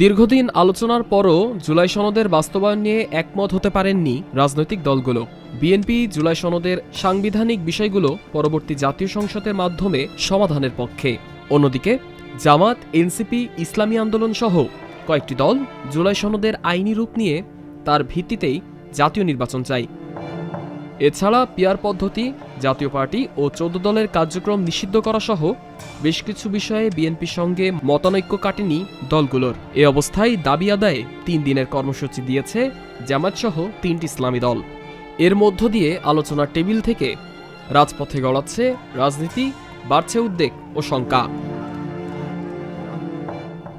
দীর্ঘদিন আলোচনার পরও জুলাই সনদের বাস্তবায়ন নিয়ে একমত হতে পারেননি রাজনৈতিক দলগুলো। বিএনপি জুলাই সনদের সাংবিধানিক বিষয়গুলো পরবর্তী জাতীয় সংসদের মাধ্যমে সমাধানের পক্ষে। অন্যদিকে, জামাত, এনসিপি, ইসলামী আন্দোলন সহ কয়েকটি দল জুলাই সনদের আইনি রূপ নিয়ে তার ভিত্তিতেই জাতীয় নির্বাচন চাই এছাড়া পিয়ার পদ্ধতি, জাতীয় পার্টি ও চৌদ্দ দলের কার্যক্রম নিষিদ্ধ করা সহ বেশ কিছু বিষয়ে বিএনপির সঙ্গে মতানৈক্য কাটেনি দলগুলোর। এ অবস্থায় দাবি আদায়ে তিন দিনের কর্মসূচি দিয়েছে জামাতসহ তিনটি ইসলামী দল। এর মধ্য দিয়ে আলোচনার টেবিল থেকে রাজপথে গড়াচ্ছে রাজনীতি, বাড়ছে উদ্বেগ ও শঙ্কা।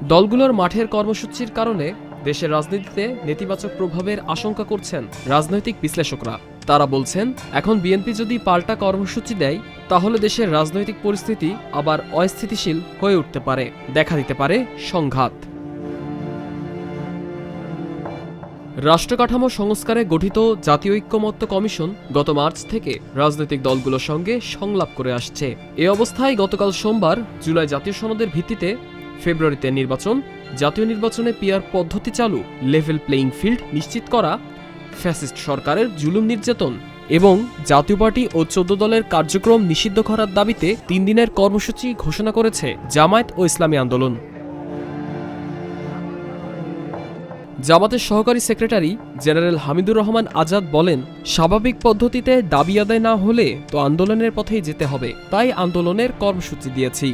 দলগুলোর মাঠের কর্মসূচির কারণে দেশের রাজনীতিতে নেতিবাচক প্রভাবের আশঙ্কা করছেন রাজনৈতিক বিশ্লেষকরা। তারা বলছেন, এখন বিএনপি যদি পাল্টা কর্মসূচি দেয়, তাহলে দেশের রাজনৈতিক পরিস্থিতি আবার অস্থিতিশীল হয়ে উঠতে পারে, দেখা দিতে পারে সংঘাত। রাষ্ট্রকাঠামো সংস্কারে গঠিত জাতীয় ঐক্যমত্য কমিশন গত মার্চ থেকে রাজনৈতিক দলগুলোর সঙ্গে সংলাপ করে আসছে। এ অবস্থায় গতকাল সোমবার জুলাই জাতীয় সনদের ভিত্তিতে ফেব্রুয়ারিতে নির্বাচন, জাতীয় নির্বাচনে পিয়ার পদ্ধতি চালু, লেভেল প্লেইং ফিল্ড নিশ্চিত করা ফ্যাসিস্ট সরকারের জুলুম নির্যাতন এবং জাতীয় পার্টি ও চোদ্দ দলের কার্যক্রম নিষিদ্ধ করার দাবিতে তিন দিনের কর্মসূচি ঘোষণা করেছে জামায়াত ও ইসলামী আন্দোলন। জামাতের সহকারী সেক্রেটারি জেনারেল হামিদুর রহমান আজাদ বলেন, স্বাভাবিক পদ্ধতিতে দাবি আদায় না হলে তো আন্দোলনের পথেই যেতে হবে, তাই আন্দোলনের কর্মসূচি দিয়েছি।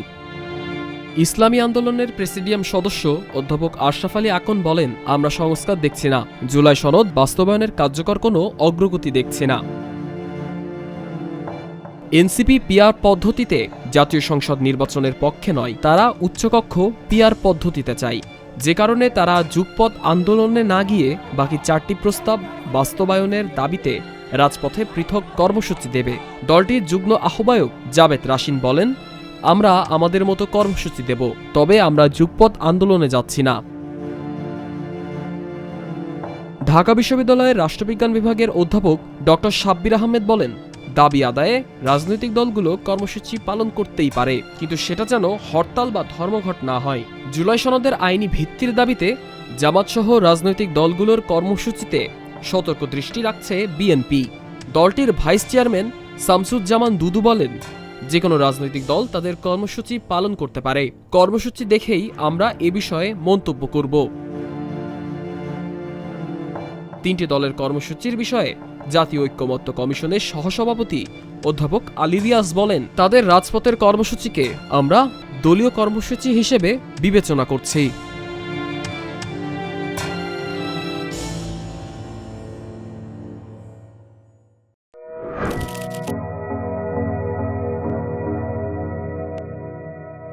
ইসলামী আন্দোলনের প্রেসিডিয়াম সদস্য অধ্যাপক আশরাফ আলী আকন বলেন, আমরা সংস্কার দেখছি না। জুলাই সনদ বাস্তবায়নের কার্যকর কোনো অগ্রগতি দেখছি না। এনসিপি পিআর পদ্ধতিতে জাতীয় সংসদ নির্বাচনের পক্ষে নয়, তারা উচ্চকক্ষ পিআর পদ্ধতিতে চাই যে কারণে তারা যুগপৎ আন্দোলনে না গিয়ে বাকি চারটি প্রস্তাব বাস্তবায়নের দাবিতে রাজপথে পৃথক কর্মসূচি দেবে। দলটির যুগ্ম আহ্বায়ক জাবেদ রাশিন বলেন আমরা আমাদের মতো কর্মসূচি দেব, তবে আমরা যুগপৎ আন্দোলনে যাচ্ছি না। ঢাকা বিশ্ববিদ্যালয়ের রাষ্ট্রবিজ্ঞান বিভাগের অধ্যাপক ডক্টর সাব্বির আহমেদ বলেন, দাবি আদায়ে রাজনৈতিক দলগুলো কর্মসূচি পালন করতেই পারে, কিন্তু সেটা যেন হরতাল বা ধর্মঘট না হয়। জুলাই সনদের আইনি ভিত্তির দাবিতে জামাতসহ রাজনৈতিক দলগুলোর কর্মসূচিতে সতর্ক দৃষ্টি রাখছে বিএনপি। দলটির ভাইস চেয়ারম্যান শামসুজ্জামান দুদু বলেন যে কোনো রাজনৈতিক দল তাদের কর্মসূচি পালন করতে পারে। কর্মসূচি দেখেই আমরা এ বিষয়ে মন্তব্য করব। তিনটি দলের কর্মসূচির বিষয়ে জাতীয় ঐক্যমত্য কমিশনের সহসভাপতি অধ্যাপক আলী রিয়াজ বলেন, তাদের রাজপথের কর্মসূচিকে আমরা দলীয় কর্মসূচি হিসেবে বিবেচনা করছি।